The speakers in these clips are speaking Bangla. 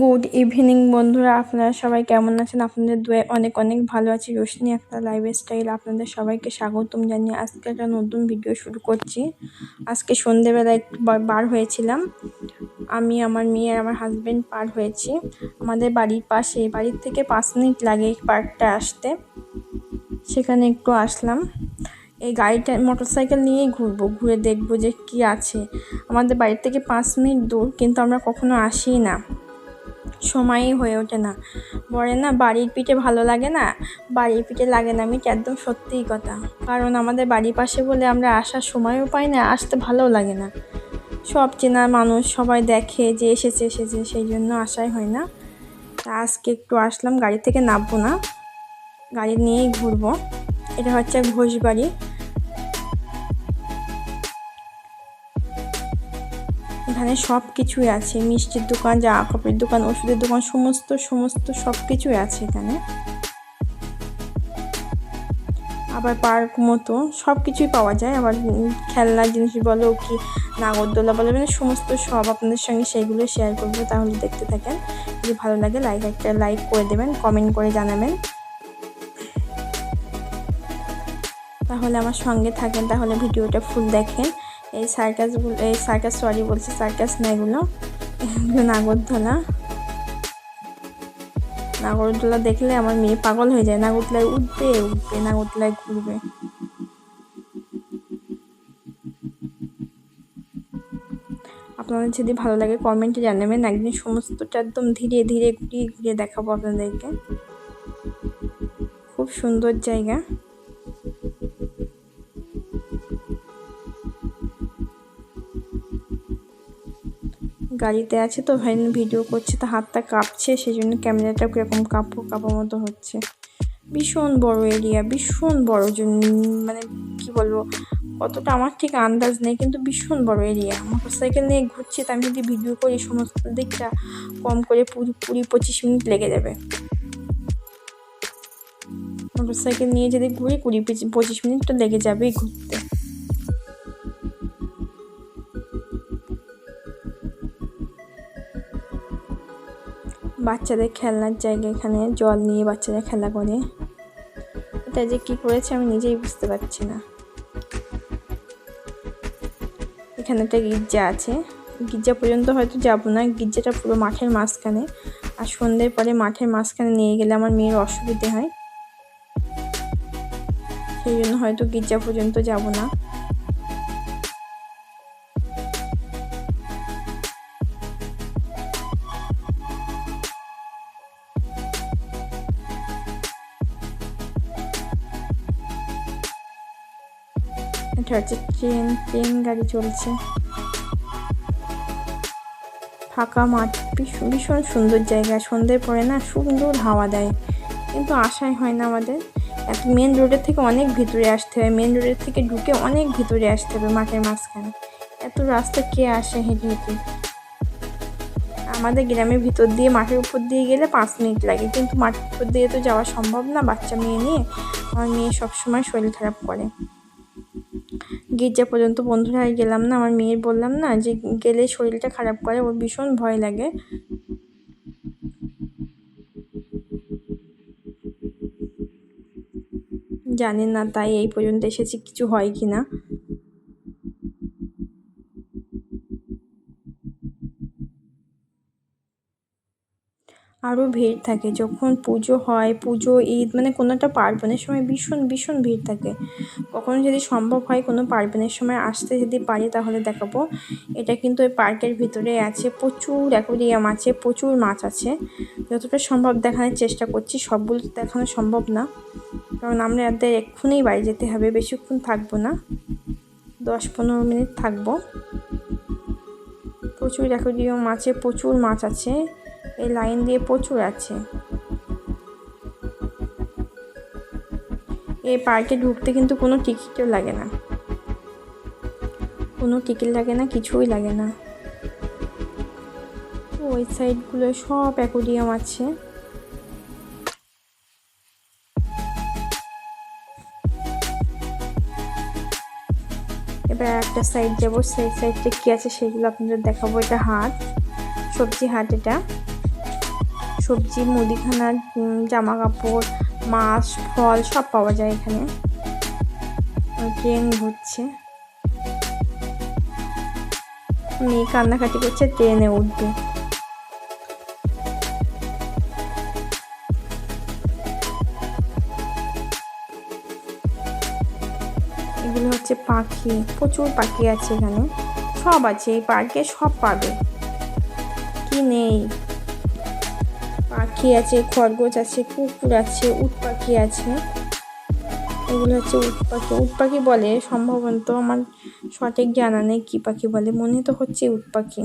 গুড ইভিনিং বন্ধুরা। আপনারা সবাই কেমন আছেন? আপনাদের দুয়ে অনেক অনেক ভালো আছি। রোশনি একটা লাইফ স্টাইল আপনাদের সবাইকে স্বাগতম জানিয়ে আজকে একটা নতুন ভিডিও শুরু করছি। আজকে সন্ধেবেলা একটু বার হয়েছিলাম। আমি, আমার মেয়ে আর আমার হাজব্যান্ড পার হয়েছি। আমাদের বাড়ির পাশে, বাড়ির থেকে পাঁচ মিনিট লাগে এই পার্কটা আসতে। সেখানে একটু আসলাম। এই গাড়িটা মোটর সাইকেল নিয়েই ঘুরবো, ঘুরে দেখব যে কি আছে। আমাদের বাড়ির থেকে পাঁচ মিনিট দূর, কিন্তু আমরা কখনো আসি না। সময়ই হয়ে ওঠে না। বলে না, বাড়ির পিঠে ভালো লাগে না? বাড়ির পিঠে লাগে না আমি একদম সত্যিই কথা। কারণ আমাদের বাড়ির পাশে বলে আমরা আসার সময়ও পাই না, আসতে ভালোও লাগে না। সব চেনা মানুষ সবাই দেখে যে এসেছে এসেছে, সেই জন্য আসাই হয় না। তা আজকে একটু আসলাম, গাড়ি থেকে নামবো না। গাড়ি নিয়েই ঘুরবো। এটা হচ্ছে ঘোষবাড়ি। এখানে সব কিছুই আছে। মিষ্টির দোকান জামা কাপড়ের দোকান, ওষুধের দোকান, সমস্ত সমস্ত সব কিছুই আছে এখানে। আবার পার্ক মতো সব কিছুই পাওয়া যায়। আবার খেলনার জিনিস বলো কি, নাগরদোলা বলো মানে সমস্ত সব আপনাদের সঙ্গে সেইগুলো শেয়ার করব। তাহলে দেখতে থাকেন। যদি ভালো লাগে লাইক একটা লাইক করে দেবেন কমেন্ট করে জানাবেন। তাহলে আমার সঙ্গে থাকেন, তাহলে ভিডিওটা ফুল দেখেন। এই সার্কাসগুলো এই সার্কাস সরি বলছে সার্কাস না এগুলো। এগুলো নাগরদোলা। নাগরদোলা দেখলে আমার মেয়ে পাগল হয়ে যায়। নাগরদোলায় উঠবে উঠবে, নাগরদোলায় ঘুরবে। আপনাদের যদি ভালো লাগে কমেন্টে জানাবেন। একদিন সমস্তটা একদম ধীরে ধীরে ঘুরিয়ে ঘুরিয়ে দেখাবো আপনাদেরকে। খুব সুন্দর জায়গা। গাড়িতে আছে তো ভাই ভিডিও করছে, তো হাতটা কাঁপছে সেই জন্য ক্যামেরাটা কীরকম কাঁপো কাঁপো মতো হচ্ছে। ভীষণ বড় এরিয়া ভীষণ বড় মানে কি বলব কতটা আমার ঠিক আন্দাজ নেই, কিন্তু ভীষণ বড় এরিয়া মোটর সাইকেল নিয়ে ঘুরছি, তো আমি যদি ভিডিও করি, সমস্ত দিকটা কম করে পুরি, কুড়ি পঁচিশ মিনিট লেগে যাবে। মোটর সাইকেল নিয়ে যদি ঘুরি, কুড়ি পঁচিশ মিনিট তো লেগে যাবেই ঘুরতে। বাচ্চাদের খেলনার জায়গা এখানে, জল নিয়ে বাচ্চারা খেলা করে। এটা যে কী করেছে আমি নিজেই বুঝতে পারছি না। এখানে একটা গির্জা আছে। গির্জা পর্যন্ত হয়তো যাব না, গির্জাটা পুরো মাঠের মাঝখানে। আর সন্ধ্যের পরে মাঠের মাঝখানে নিয়ে গেলে আমার মেয়ের অসুবিধে হয়। সেই জন্য হয়তো গির্জা পর্যন্ত যাব না। এটা হচ্ছে ট্রেন ট্রেন গাড়ি চলছে। ফাঁকা মাঠ ভীষণ ভীষণ সুন্দর জায়গা। সন্ধ্যের পরে না সুন্দর হাওয়া দেয়। কিন্তু আশাই হয় না আমাদের। এত মেন রোডের থেকে অনেক ভিতরে আসতে হবে মেন রোডের থেকে ঢুকে অনেক ভিতরে আসতে হবে মাঠের মাঝখানে। এত রাস্তা কে আসে হেঁটে হেঁটে? আমাদের গ্রামের ভিতর দিয়ে, মাঠের উপর দিয়ে গেলে পাঁচ মিনিট লাগে। কিন্তু মাঠের উপর দিয়ে তো যাওয়া সম্ভব না বাচ্চা মেয়ে নিয়ে। আমার মেয়ে সবসময় শরীর খারাপ করে। গির্জা পর্যন্ত বন্ধুরা গেলাম না, আমার মেয়ের বললাম না যে গেলে শরীরটা খারাপ করে, ওর ভীষণ ভয় লাগে। জানেন না তাই এই পর্যন্ত এসেছি, কিছু হয় কি না আরও ভিড় থাকে। যখন পুজো হয়, পুজো, ঈদ মানে কোনো একটা পার্বণের সময় ভীষণ ভীষণ ভিড় থাকে। কখনো যদি সম্ভব হয় কোনো পার্বণের সময় আসতে যদি পারি তাহলে দেখাবো। এটা কিন্তু ওই পার্কের ভিতরে আছে, প্রচুর অ্যাকোরিয়াম আছে, প্রচুর মাছ আছে। যতটা সম্ভব দেখানোর চেষ্টা করছি, সবগুলো দেখানো সম্ভব না। কারণ আমরা এদের এক্ষুনি বাড়ি যেতে হবে, বেশিক্ষণ থাকব না। দশ পনেরো মিনিট থাকব। প্রচুর অ্যাকোরিয়াম আছে, প্রচুর মাছ আছে। এই লাইন দিয়ে প্রচুর আছে। এই পার্কে ঢুকতে কিন্তু কোনো টিকিটও লাগে না। কোনো টিকিট লাগে না, কিছুই লাগে না। ওই সাইডগুলো সব অ্যাকোরিয়াম আছে। এবার একটা সাইড যাব, সেই সাইডটা কী আছে সেগুলো আপনাদের দেখাবো। এটা হাট, সবজি হাট এটা। সবজি মুদিখানা উম, জামা কাপড় মাছ ফল সব পাওয়া যায় এখানে। ট্রেন ঘুরছে মেয়ে কান্নাকাটি করছে ট্রেনে উঠবে। এগুলো হচ্ছে পাখি প্রচুর পাখি আছে এখানে। সব আছে এই পার্কে সব পাবে। কি নেই? পাখি আছে, খরগোশ আছে, কুকুর আছে, উট পাখি আছে। এগুলো হচ্ছে উট পাখি। উট পাখি বলে সম্ভবত আমার সঠিক জানা নেই কী পাখি বলে, মনে তো হচ্ছে উট পাখি।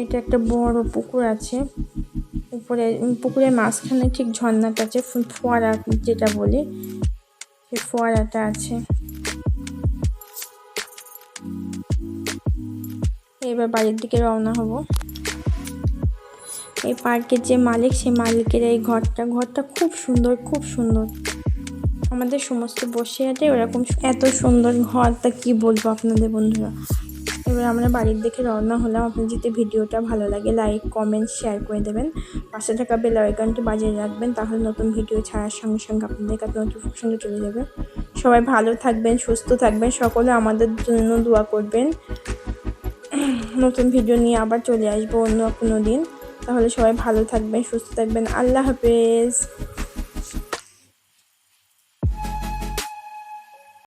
এটা একটা বড় পুকুর আছে। উপরে পুকুরের মাঝখানে ঠিক ঝর্ণাটা আছে ফোয়ারা যেটা বলি, সেই ফোয়ারাটা আছে। এবার বাড়ির দিকে রওনা হব। এই পার্কের যে মালিক, সেই মালিকের এই ঘরটা ঘরটা খুব সুন্দর খুব সুন্দর। আমাদের সমস্ত বসে আছে, ওরকম এত সুন্দর ঘরটা কি বলব আপনাদের বন্ধুরা? এবার আমরা বাড়ির দিকে রওনা হলাম। আপনার যদি ভিডিওটা ভালো লাগে লাইক কমেন্ট শেয়ার করে দেবেন। পাশে থাকা বেল আইকনটি বাজিয়ে রাখবেন, তাহলে নতুন ভিডিও ছাড়ার সঙ্গে সঙ্গে আপনাদের কাছে নোটিফিকেশনটা চলে যাবে। সবাই ভালো থাকবেন, সুস্থ থাকবেন, সকলে আমাদের জন্য দোয়া করবেন। নতুন ভিডিও নিয়ে আবার চলে আসব অন্য কোনো দিন। তাহলে সবাই ভালো থাকবেন, সুস্থ থাকবেন। আল্লাহ হাফেজ।